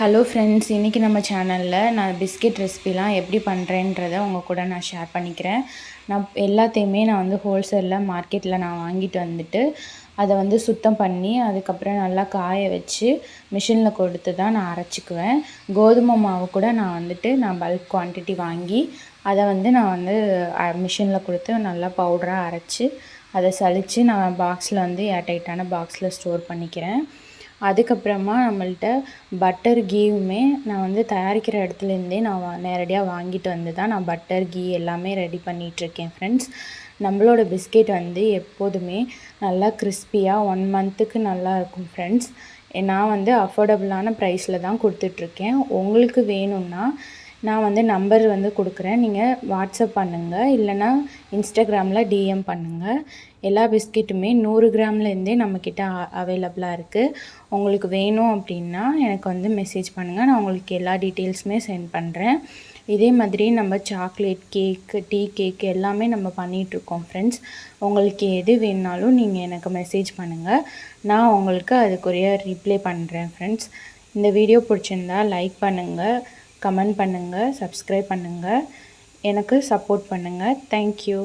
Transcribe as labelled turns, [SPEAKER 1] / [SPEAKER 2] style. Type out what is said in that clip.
[SPEAKER 1] Hello friends இன்றைக்கி நம்ம சேனலில் நான் பிஸ்கெட் ரெசிபிலாம் எப்படி பண்ணுறேன்றதை உங்கள் கூட நான் ஷேர் பண்ணிக்கிறேன். நான் எல்லாத்தையுமே நான் வந்து ஹோல்சேலில் மார்க்கெட்டில் நான் வாங்கிட்டு வந்துட்டு அதை வந்து சுத்தம் பண்ணி அதுக்கப்புறம் நல்லா காய வச்சு மிஷினில் கொடுத்து தான் நான் அரைச்சிக்குவேன். கோதுமை மாவு கூட நான் வந்துட்டு நான் பல்க் குவான்டிட்டி வாங்கி அதை வந்து நான் வந்து மிஷினில் கொடுத்து நல்லா பவுடராக அரைச்சி அதை சலித்து நான் பாக்ஸில் வந்து ஏர்டைட்டான பாக்ஸில் ஸ்டோர் பண்ணிக்கிறேன். அதுக்கப்புறமா நம்மள்ட்ட பட்டர் கீவுமே நான் வந்து தயாரிக்கிற இடத்துலேருந்தே நான் வா நேரடியாக வாங்கிட்டு வந்து தான் நான் பட்டர் கீ எல்லாமே ரெடி பண்ணிகிட்ருக்கேன் ஃப்ரெண்ட்ஸ் நம்மளோட பிஸ்கெட் வந்து எப்போதுமே நல்லா கிறிஸ்பியாக ஒன் மந்த்துக்கு நல்லா இருக்கும் ஃப்ரெண்ட்ஸ் நான் வந்து அஃபோர்டபுளான ப்ரைஸில் தான் கொடுத்துட்ருக்கேன் உங்களுக்கு வேணும்னா நான் வந்து நம்பர் வந்து கொடுக்குறேன். நீங்கள் வாட்ஸ்அப் பண்ணுங்கள் இல்லைனா இன்ஸ்டாகிராமில் டிஎம் பண்ணுங்கள் எல்லா பிஸ்கெட்டுமே நூறு கிராம்லேருந்தே நம்மக்கிட்ட அவைலபிளாக இருக்குது உங்களுக்கு வேணும் அப்படின்னா எனக்கு வந்து மெசேஜ் பண்ணுங்கள் நான் உங்களுக்கு எல்லா டீட்டெயில்ஸுமே சென்ட் பண்ணுறேன் இதே மாதிரி நம்ம சாக்லேட் கேக்கு டீ கேக் எல்லாமே நம்ம பண்ணிகிட்ருக்கோம் ஃப்ரெண்ட்ஸ் உங்களுக்கு எது வேணுனாலும் நீங்கள் எனக்கு மெசேஜ் பண்ணுங்கள் நான் உங்களுக்கு அதுக்குரிய ரிப்ளை பண்ணுறேன் ஃப்ரெண்ட்ஸ் இந்த வீடியோ பிடிச்சிருந்தா லைக் பண்ணுங்கள் கமெண்ட் பண்ணுங்கள் சப்ஸ்கிரைப் பண்ணுங்கள் எனக்கு சப்போர்ட் பண்ணுங்கள் தேங்க்யூ